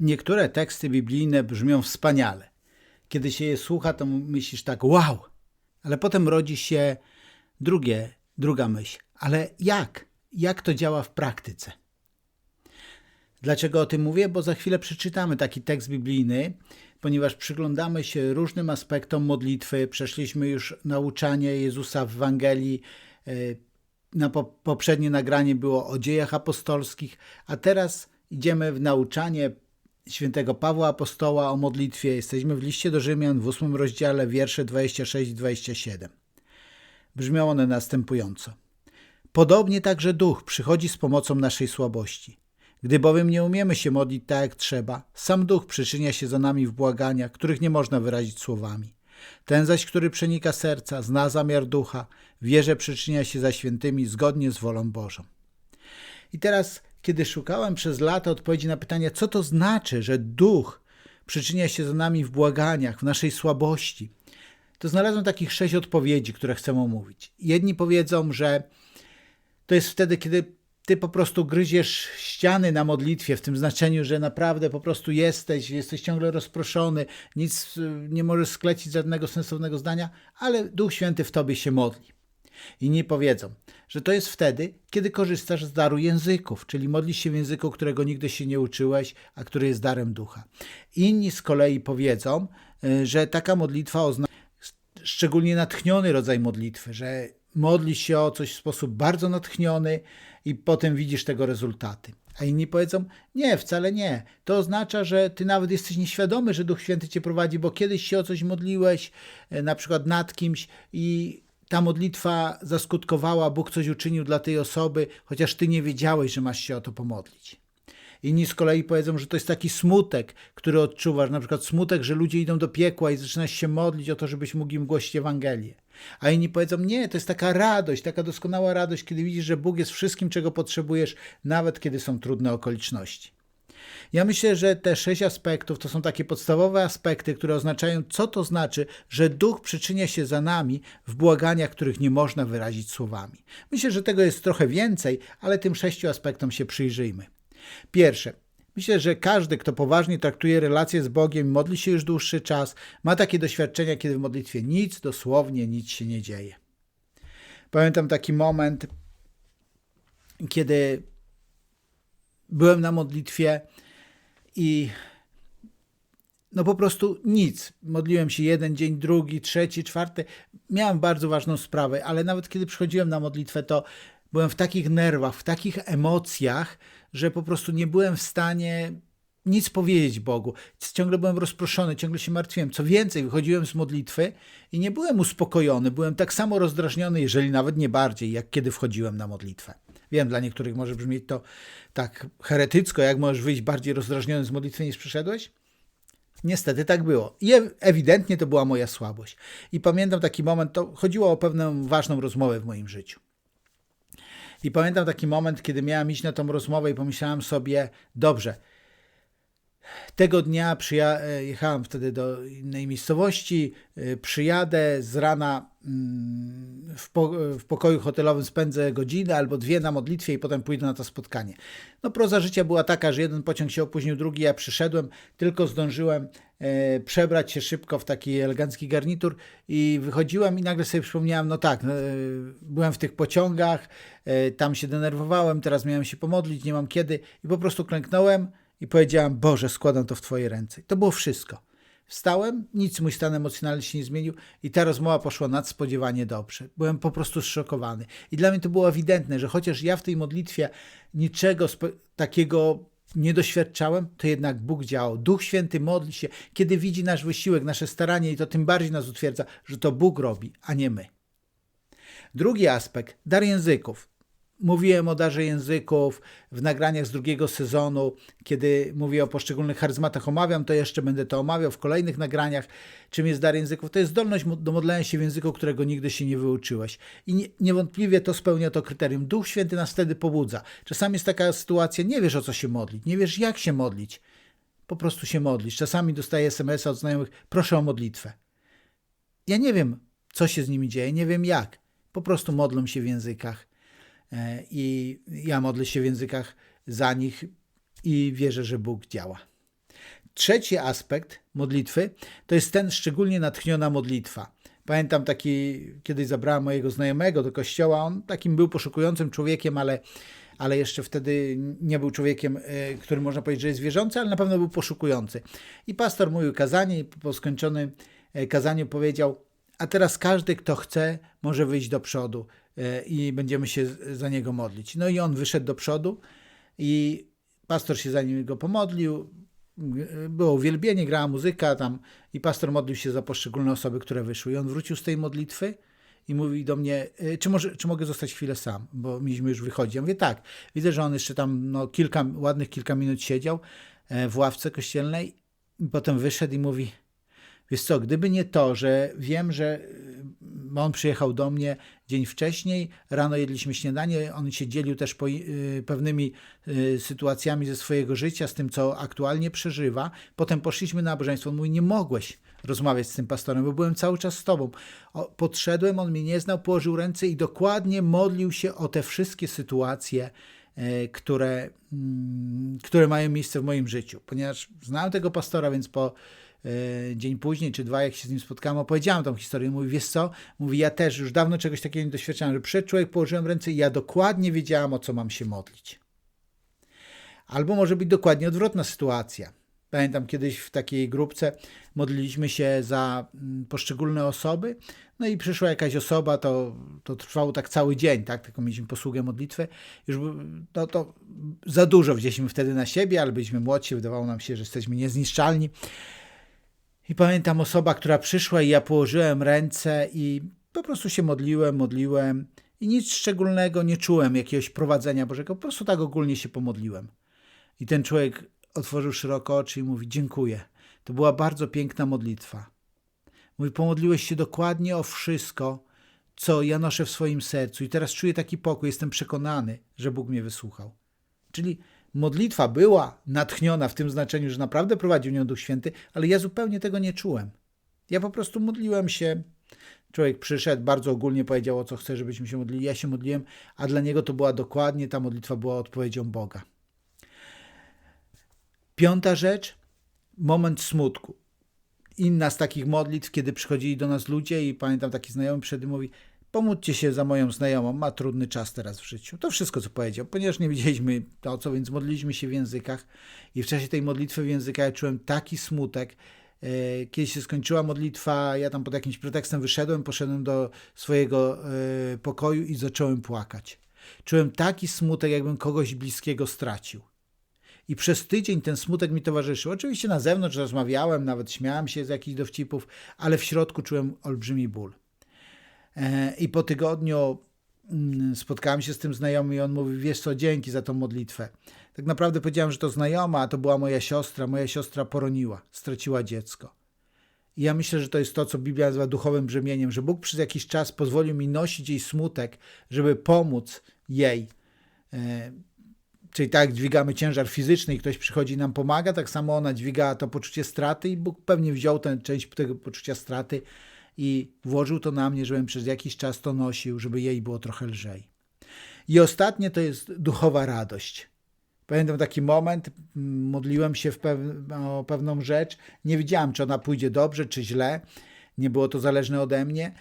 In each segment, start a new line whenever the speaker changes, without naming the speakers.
Niektóre teksty biblijne brzmią wspaniale. Kiedy się je słucha, to myślisz tak, wow, ale potem rodzi się drugie, druga myśl. Ale jak? Jak to działa w praktyce? Dlaczego o tym mówię? Bo za chwilę przeczytamy taki tekst biblijny, ponieważ przyglądamy się różnym aspektom modlitwy. Przeszliśmy już nauczanie Jezusa w Ewangelii. e, Na po- poprzednie nagranie było o dziejach apostolskich, a teraz idziemy w nauczanie świętego Pawła Apostoła o modlitwie. Jesteśmy w liście do Rzymian w ósmym rozdziale, wiersze 26 i 27. Brzmią one następująco. Podobnie także duch przychodzi z pomocą naszej słabości. Gdy bowiem nie umiemy się modlić tak jak trzeba, sam duch przyczynia się za nami w błaganiach, których nie można wyrazić słowami. Ten zaś, który przenika serca, zna zamiar ducha, wie, że przyczynia się za świętymi zgodnie z wolą Bożą. I teraz, kiedy szukałem przez lata odpowiedzi na pytanie, co to znaczy, że duch przyczynia się za nami w błaganiach, w naszej słabości, to znalazłem takich sześć odpowiedzi, które chcę omówić. Jedni powiedzą, że to jest wtedy, kiedy ty po prostu gryziesz ściany na modlitwie, w tym znaczeniu, że naprawdę po prostu jesteś, jesteś ciągle rozproszony, nic y, nie możesz sklecić żadnego sensownego zdania, ale Duch Święty w tobie się modli. Inni powiedzą, że to jest wtedy, kiedy korzystasz z daru języków, czyli modlisz się w języku, którego nigdy się nie uczyłeś, a który jest darem ducha. Inni z kolei powiedzą, y, że taka modlitwa oznacza szczególnie natchniony rodzaj modlitwy, że modlisz się o coś w sposób bardzo natchniony i potem widzisz tego rezultaty. A inni powiedzą, nie, wcale nie. To oznacza, że ty nawet jesteś nieświadomy, że Duch Święty cię prowadzi, bo kiedyś się o coś modliłeś, e, na przykład nad kimś i ta modlitwa zaskutkowała, Bóg coś uczynił dla tej osoby, chociaż ty nie wiedziałeś, że masz się o to pomodlić. Inni z kolei powiedzą, że to jest taki smutek, który odczuwasz, na przykład smutek, że ludzie idą do piekła i zaczynasz się modlić o to, żebyś mógł im głosić Ewangelię. A inni powiedzą, nie, to jest taka radość, taka doskonała radość, kiedy widzisz, że Bóg jest wszystkim, czego potrzebujesz, nawet kiedy są trudne okoliczności. Ja myślę, że te sześć aspektów to są takie podstawowe aspekty, które oznaczają, co to znaczy, że Duch przyczynia się za nami w błaganiach, których nie można wyrazić słowami. Myślę, że tego jest trochę więcej, ale tym sześciu aspektom się przyjrzyjmy. Pierwsze. Myślę, że każdy, kto poważnie traktuje relacje z Bogiem, modli się już dłuższy czas, ma takie doświadczenia, kiedy w modlitwie nic, dosłownie nic się nie dzieje. Pamiętam taki moment, kiedy byłem na modlitwie i no po prostu nic. Modliłem się jeden dzień, drugi, trzeci, czwarty. Miałem bardzo ważną sprawę, ale nawet kiedy przychodziłem na modlitwę, to byłem w takich nerwach, w takich emocjach, że po prostu nie byłem w stanie nic powiedzieć Bogu. Ciągle byłem rozproszony, ciągle się martwiłem. Co więcej, wychodziłem z modlitwy i nie byłem uspokojony. Byłem tak samo rozdrażniony, jeżeli nawet nie bardziej, jak kiedy wchodziłem na modlitwę. Wiem, dla niektórych może brzmieć to tak heretycko, jak możesz wyjść bardziej rozdrażniony z modlitwy niż przyszedłeś? Niestety tak było. I ewidentnie to była moja słabość. I pamiętam taki moment, to chodziło o pewną ważną rozmowę w moim życiu. I pamiętam taki moment, kiedy miałem iść na tą rozmowę i pomyślałem sobie, dobrze, tego dnia przyja- e, jechałem wtedy do innej miejscowości, e, przyjadę z rana w, po- w pokoju hotelowym spędzę godzinę albo dwie na modlitwie i potem pójdę na to spotkanie. No proza życia była taka, że jeden pociąg się opóźnił, drugi ja przyszedłem, tylko zdążyłem e, przebrać się szybko w taki elegancki garnitur i wychodziłem i nagle sobie przypomniałem, no tak, e, byłem w tych pociągach, e, tam się denerwowałem, teraz miałem się pomodlić, nie mam kiedy i po prostu klęknąłem i powiedziałem, Boże, składam to w Twoje ręce. I to było wszystko. Wstałem, nic mój stan emocjonalny się nie zmienił i ta rozmowa poszła nadspodziewanie dobrze. Byłem po prostu zszokowany. I dla mnie to było ewidentne, że chociaż ja w tej modlitwie niczego takiego nie doświadczałem, to jednak Bóg działał. Duch Święty modli się, kiedy widzi nasz wysiłek, nasze staranie i to tym bardziej nas utwierdza, że to Bóg robi, a nie my. Drugi aspekt, dar języków. Mówiłem o darze języków w nagraniach z drugiego sezonu, kiedy mówię o poszczególnych charyzmatach, omawiam to jeszcze, będę to omawiał w kolejnych nagraniach. Czym jest dar języków? To jest zdolność do modlenia się w języku, którego nigdy się nie wyuczyłeś. I nie, niewątpliwie to spełnia to kryterium. Duch Święty nas wtedy pobudza. Czasami jest taka sytuacja, nie wiesz o co się modlić, nie wiesz jak się modlić. Po prostu się modlisz. Czasami dostaję SMS od znajomych, proszę o modlitwę. Ja nie wiem, co się z nimi dzieje, nie wiem jak. Po prostu modlą się w językach i ja modlę się w językach za nich i wierzę, że Bóg działa. trzeci aspekt modlitwy to jest ten szczególnie natchniona modlitwa. Pamiętam taki, kiedyś zabrałem mojego znajomego do kościoła, on takim był poszukującym człowiekiem, ale, ale jeszcze wtedy nie był człowiekiem, y, który można powiedzieć, że jest wierzący, ale na pewno był poszukujący. I pastor mówił kazanie i po skończonym y, kazaniu powiedział, a teraz każdy, kto chce, może wyjść do przodu i będziemy się za niego modlić. No i on wyszedł do przodu i pastor się za niego pomodlił, było uwielbienie, grała muzyka tam i pastor modlił się za poszczególne osoby, które wyszły. I on wrócił z tej modlitwy i mówi do mnie, czy, może, czy mogę zostać chwilę sam, bo mieliśmy już wychodzić. Ja mówię, tak. Widzę, że on jeszcze tam no, kilka, ładnych kilka minut siedział w ławce kościelnej i potem wyszedł i mówi, wiesz co, gdyby nie to, że wiem, że on przyjechał do mnie dzień wcześniej, rano jedliśmy śniadanie, on się dzielił też po, y, pewnymi y, sytuacjami ze swojego życia, z tym, co aktualnie przeżywa. Potem poszliśmy na nabożeństwo. On mówi, nie mogłeś rozmawiać z tym pastorem, bo byłem cały czas z tobą. O, podszedłem, on mnie nie znał, położył ręce i dokładnie modlił się o te wszystkie sytuacje, y, które, mm, które mają miejsce w moim życiu. Ponieważ znałem tego pastora, więc po E, dzień później, czy dwa, jak się z nim spotkałem, opowiedziałem tą historię. Mówi, wiesz co? Mówi, ja też już dawno czegoś takiego nie doświadczałem, że przed człowiek położyłem ręce i ja dokładnie wiedziałam, o co mam się modlić. Albo może być dokładnie odwrotna sytuacja. Pamiętam kiedyś w takiej grupce modliliśmy się za mm, poszczególne osoby, no i przyszła jakaś osoba, to, to trwało tak cały dzień, tak? Tylko mieliśmy posługę modlitwy. Już no to za dużo wzięliśmy wtedy na siebie, ale byliśmy młodsi, wydawało nam się, że jesteśmy niezniszczalni. I pamiętam osoba, która przyszła i ja położyłem ręce i po prostu się modliłem, modliłem i nic szczególnego nie czułem, jakiegoś prowadzenia Bożego, po prostu tak ogólnie się pomodliłem. I ten człowiek otworzył szeroko oczy i mówi: Dziękuję. To była bardzo piękna modlitwa. Mówi: Pomodliłeś się dokładnie o wszystko, co ja noszę w swoim sercu, i teraz czuję taki pokój. Jestem przekonany, że Bóg mnie wysłuchał. Czyli modlitwa była natchniona w tym znaczeniu, że naprawdę prowadził nią Duch Święty, ale ja zupełnie tego nie czułem. Ja po prostu modliłem się. Człowiek przyszedł, bardzo ogólnie powiedział, o co chce, żebyśmy się modlili. Ja się modliłem, a dla niego to była dokładnie, ta modlitwa była odpowiedzią Boga. Piąta rzecz, moment smutku. Inna z takich modlitw, kiedy przychodzili do nas ludzie i pamiętam taki znajomy przed mówi, Pomódźcie się za moją znajomą, ma trudny czas teraz w życiu. To wszystko, co powiedział, ponieważ nie wiedzieliśmy to, co, więc modliliśmy się w językach i w czasie tej modlitwy w językach ja czułem taki smutek. E, kiedy się skończyła modlitwa, ja tam pod jakimś pretekstem wyszedłem, poszedłem do swojego e, pokoju i zacząłem płakać. Czułem taki smutek, jakbym kogoś bliskiego stracił. I przez tydzień ten smutek mi towarzyszył. Oczywiście na zewnątrz rozmawiałem, nawet śmiałem się z jakichś dowcipów, ale w środku czułem olbrzymi ból. E, I po tygodniu mm, spotkałem się z tym znajomym i on mówi, wiesz co, dzięki za tą modlitwę. Tak naprawdę powiedziałem, że to znajoma, a to była moja siostra. Moja siostra poroniła, straciła dziecko. I ja myślę, że to jest to, co Biblia nazywa duchowym brzemieniem, że Bóg przez jakiś czas pozwolił mi nosić jej smutek, żeby pomóc jej. E, czyli tak dźwigamy ciężar fizyczny i ktoś przychodzi i nam pomaga, tak samo ona dźwiga to poczucie straty i Bóg pewnie wziął tę część tego poczucia straty i włożył to na mnie, żebym przez jakiś czas to nosił, żeby jej było trochę lżej. I ostatnie to jest duchowa radość. Pamiętam taki moment, modliłem się pew o pewną rzecz, nie wiedziałem, czy ona pójdzie dobrze, czy źle. Nie było to zależne ode mnie.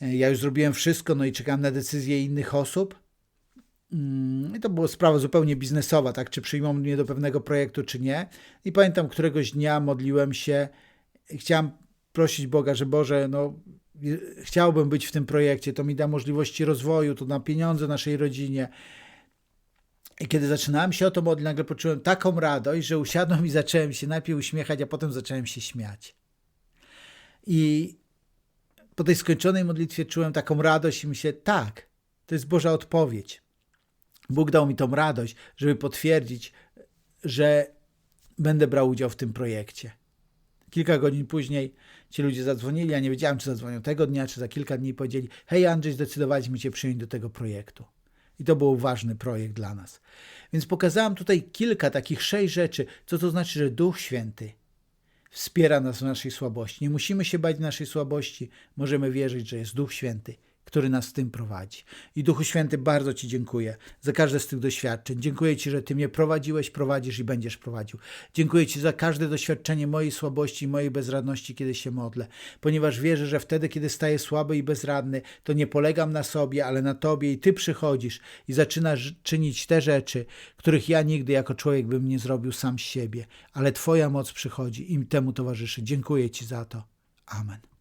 Ja już zrobiłem wszystko, no i czekałem na decyzję innych osób. Mm, I to była sprawa zupełnie biznesowa, tak, czy przyjmą mnie do pewnego projektu, czy nie. I pamiętam, któregoś dnia modliłem się, chciałem prosić Boga, że Boże, no, chciałbym być w tym projekcie, to mi da możliwości rozwoju, to da pieniądze naszej rodzinie. I kiedy zaczynałem się o to modlić, nagle poczułem taką radość, że usiadłem i zacząłem się najpierw uśmiechać, a potem zacząłem się śmiać. I po tej skończonej modlitwie czułem taką radość i myślę, tak, to jest Boża odpowiedź. Bóg dał mi tą radość, żeby potwierdzić, że będę brał udział w tym projekcie. Kilka godzin później ci ludzie zadzwonili, ja nie wiedziałem, czy zadzwonią tego dnia, czy za kilka dni powiedzieli, hej Andrzej, zdecydowaliśmy Cię przyjąć do tego projektu. I to był ważny projekt dla nas. Więc pokazałem tutaj kilka takich sześć rzeczy, co to znaczy, że Duch Święty wspiera nas w naszej słabości. Nie musimy się bać naszej słabości, możemy wierzyć, że jest Duch Święty, który nas w tym prowadzi. I Duchu Święty, bardzo Ci dziękuję za każde z tych doświadczeń. Dziękuję Ci, że Ty mnie prowadziłeś, prowadzisz i będziesz prowadził. Dziękuję Ci za każde doświadczenie mojej słabości i mojej bezradności, kiedy się modlę, ponieważ wierzę, że wtedy, kiedy staję słaby i bezradny, to nie polegam na sobie, ale na Tobie i Ty przychodzisz i zaczynasz czynić te rzeczy, których ja nigdy jako człowiek bym nie zrobił sam z siebie, ale Twoja moc przychodzi i temu towarzyszy. Dziękuję Ci za to. Amen.